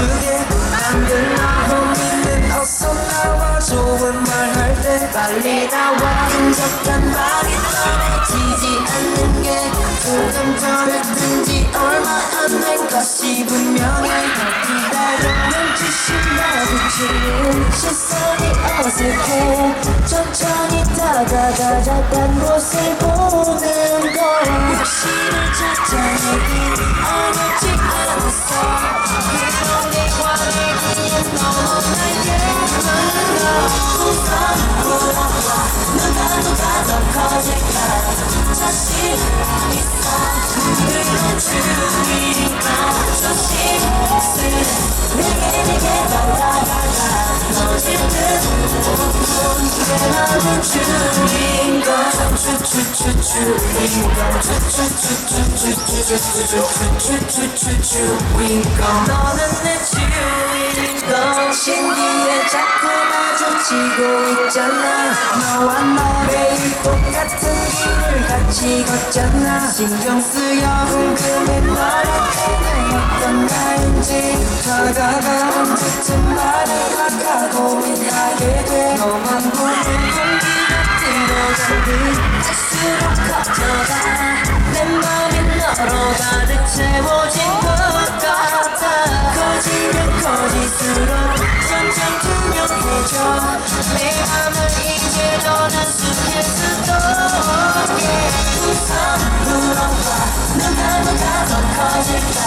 주게 만들 나 우리는 어서 나와 좋은 말 할 때 빨리 나와. 흔적한 말이 지지 않는 게 조금 전했든지 얼마 안 된 것이 분명히 기다려 눈치신 마주치는 시선이 어색해. 천천히 다가가자 딴 곳을 보는 거야. 너는 내 주인공 신기해 자꾸 마주치고 있잖아. 너와 나 매일 똑같은 길을 같이 걷잖아. 신경 쓰여 궁금해 너의 채워진 것 같아. 커지면 커질수록 점점 투명해져. 내 맘을 이제 더 단순할 수도 없게. 우선 물어봐 누가 누가 더 커질까.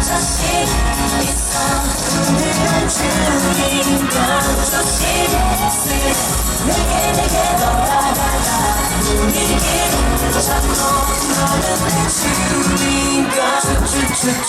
자신 있어. 그런 주인공. 조심스레 내게 내게 더 다가가 분위기를 잡고 너는 내 주인공 Yeah.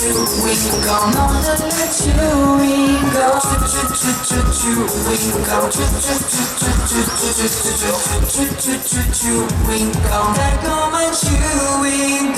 We can go more than you we go We can go We go Take on my chewing